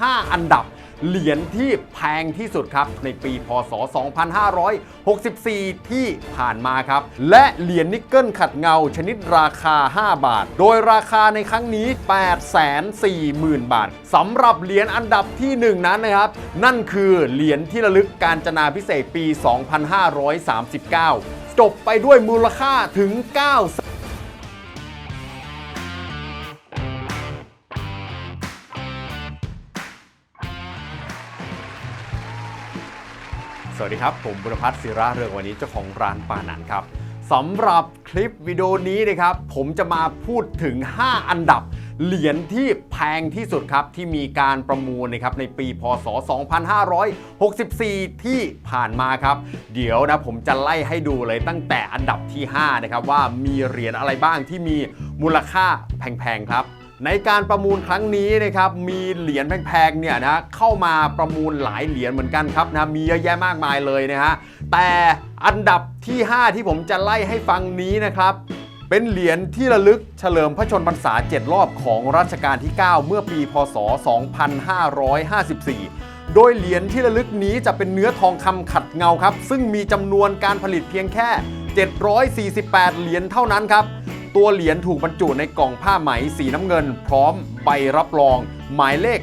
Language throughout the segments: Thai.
5 อันดับ เหรียญที่แพงที่สุดครับ ในปีพศ 2564 ที่ผ่านมาครับ และเหรียญนิกเกิลขัดเงาชนิดราคา 5 บาท โดยราคาในครั้งนี้ 840,000 บาทสำหรับเหรียญอันดับที่ 1 นั้นนะครับ นั่นคือเหรียญที่ระลึกการจนาพิเศษปี 2539 จบไปด้วยมูลค่าถึง 9 สวัสดีครับ ผมบุรพัฒน์ศิระเรืองวันนี้เจ้าของร้านปานันครับสำหรับคลิปวิดีโอนี้นะครับ ผมจะมาพูดถึง 5 อันดับ เหรียญที่แพงที่สุดครับ ที่มีการประมูลนะครับในปีพศ 2564 ที่ผ่านมาครับ เดี๋ยวนะผมจะไล่ให้ดูเลยตั้งแต่อันดับที่ 5 นะครับ ว่ามีเหรียญอะไรบ้างที่มีมูลค่าแพงๆครับ ในการประมูลครั้งนี้นะครับมีเหรียญแพงๆเนี่ยนะเข้ามาประมูลหลายเหรียญเหมือนกันครับนะมีเยอะแยะมากมายเลยนะฮะแต่อันดับที่ 5 ที่ผมจะไล่ให้ฟังนี้นะครับเป็นเหรียญที่ระลึกเฉลิมพระชนมพรรษา 7 รอบของรัชกาลที่ 9 เมื่อปีพศ 2554 โดยเหรียญที่ระลึกนี้จะเป็นเนื้อทองคำขัดเงาครับ ซึ่งมีจำนวนการผลิตเพียงแค่ 748 เหรียญเท่านั้นครับ ตัวเหรียญถูกบรรจุในกล่องผ้าไหมสีน้ำเงิน พร้อมใบรับรอง หมายเลข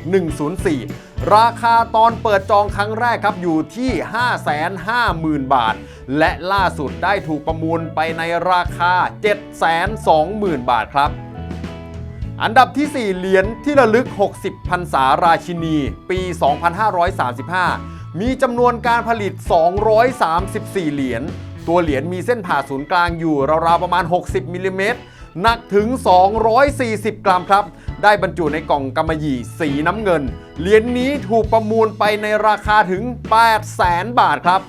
104 ราคาตอนเปิดจองครั้งแรกครับอยู่ที่ 550,000 บาท และล่าสุดได้ถูกประมูลไปในราคา 720,000 บาทครับอันดับที่ 4 เหรียญที่ระลึก 60พรรษาราชินี ปี 2535 มีจำนวนการผลิต 234 เหรียญ ตัวเหรียญมีเส้นผ่าศูนย์กลางอยู่ราวๆประมาณ 60มิลลิเมตรหนักถึง 240 กรัมครับ ได้บรรจุในกล่องกำมะหยี่สีน้ำเงิน เหรียญนี้ถูกประมูลไปในราคาถึง 800,000บาทครับ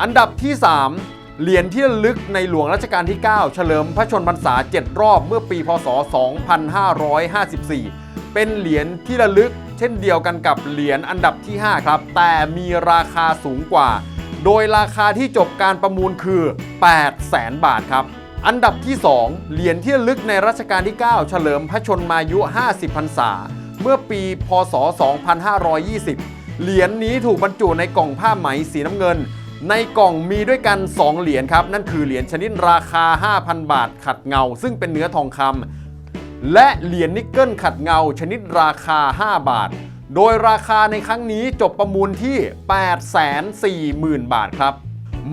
อันดับที่ 3 เหรียญที่ลึกในหลวงรัชกาลที่ 9 เฉลิมพระชนมพรรษา 7 รอบเมื่อปี พศ 2554 เป็นเหรียญที่ระลึกเช่นเดียวกันกับเหรียญอันดับที่ 5 ครับ แต่มีราคาสูงกว่า โดยราคาที่จบการประมูลคือ 800,000บาทครับ อันดับที่ 2 เหรียญที่ลึกในรัชกาลที่ 9 เฉลิมพระชนมายุ 50พรรษา เมื่อปีพศ 2520 เหรียญนี้ถูกบรรจุในกล่องผ้าไหมสีน้ำเงิน ในกล่องมีด้วยกัน 2 เหรียญครับ นั่นคือเหรียญชนิดราคา 5,000 บาท ขัดเงา ซึ่งเป็นเนื้อทองคำและเหรียญนิกเกิลขัดเงาชนิดราคา 5 บาท โดยราคาในครั้งนี้จบประมูลที่ 840,000 บาทครับ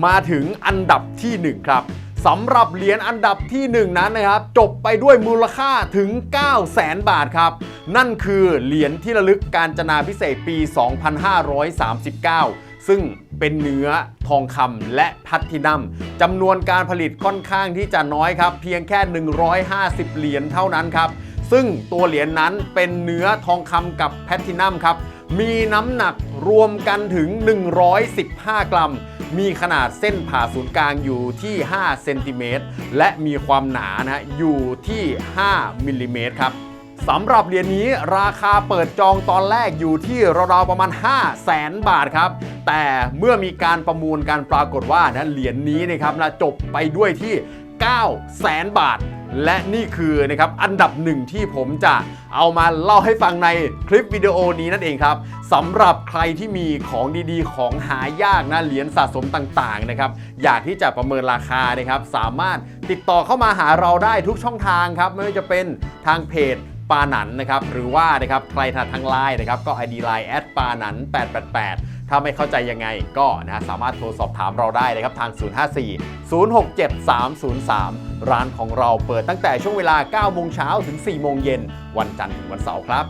มาถึงอันดับทีหนึ่1 ครับสำหรับเหรียญอันดับที่ 1 นั้นนะครับ จบไปด้วยมูลค่าถึง 9 0 0 0 0 0บาทครับ นั่นคือเหรียญที่ระลึกการจนาพิเศษปี 2539 ซึ่งเป็นเนื้อทองคำและพลตตินัมจำนวนการผลิตค่อนข้างที่จะน้อยครับ เพียงแค่ 150 เหรียญเท่านั้นครับ ซึ่งตัวเหรียญนั้นเป็นเนื้อทองคำกับแพลตินัมครับ มีน้ำหนักรวมกันถึง 115 กรัม มีขนาดเส้นผ่าศูนย์กลางอยู่ที่ 5 เซนติเมตร และมีความหนานะอยู่ที่ 5 มิลลิเมตรครับสำหรับเหรียญนี้ราคาเปิดจองตอนแรกอยู่ที่ราวๆประมาณ 5 0 0แสนบาทครับ แต่เมื่อมีการประมูลการปรากฏว่านะเหรียญนี้นะครับนะจบไปด้วยที่ 9 0 0แสนบาท และนี่คือนะครับอันดับหนึ่งที่ผมจะเอามาเล่าให้ฟังในคลิปวิดีโอนี้นั่นเองครับสำหรับใครที่มีของดีๆ ของหายากนะเหรียญสะสมต่างๆนะครับอยากที่จะประเมินราคานะครับสามารถติดต่อเข้ามาหาเราได้ทุกช่องทางครับไม่ว่าจะเป็นทางเพจ ปาหนันนะครับหรือว่านะครับใครถนัดทางไลน์นะครับก็ ID Line แอดปาหนัน888 ถ้าไม่เข้าใจยังไงก็นะสามารถโทรสอบถามเราได้นะครับทาง 054 067 303 ร้านของเราเปิดตั้งแต่ช่วงเวลา 9 โมงเช้าถึง 4 โมงเย็นวันจันทร์ถึงวันเสาร์ครับ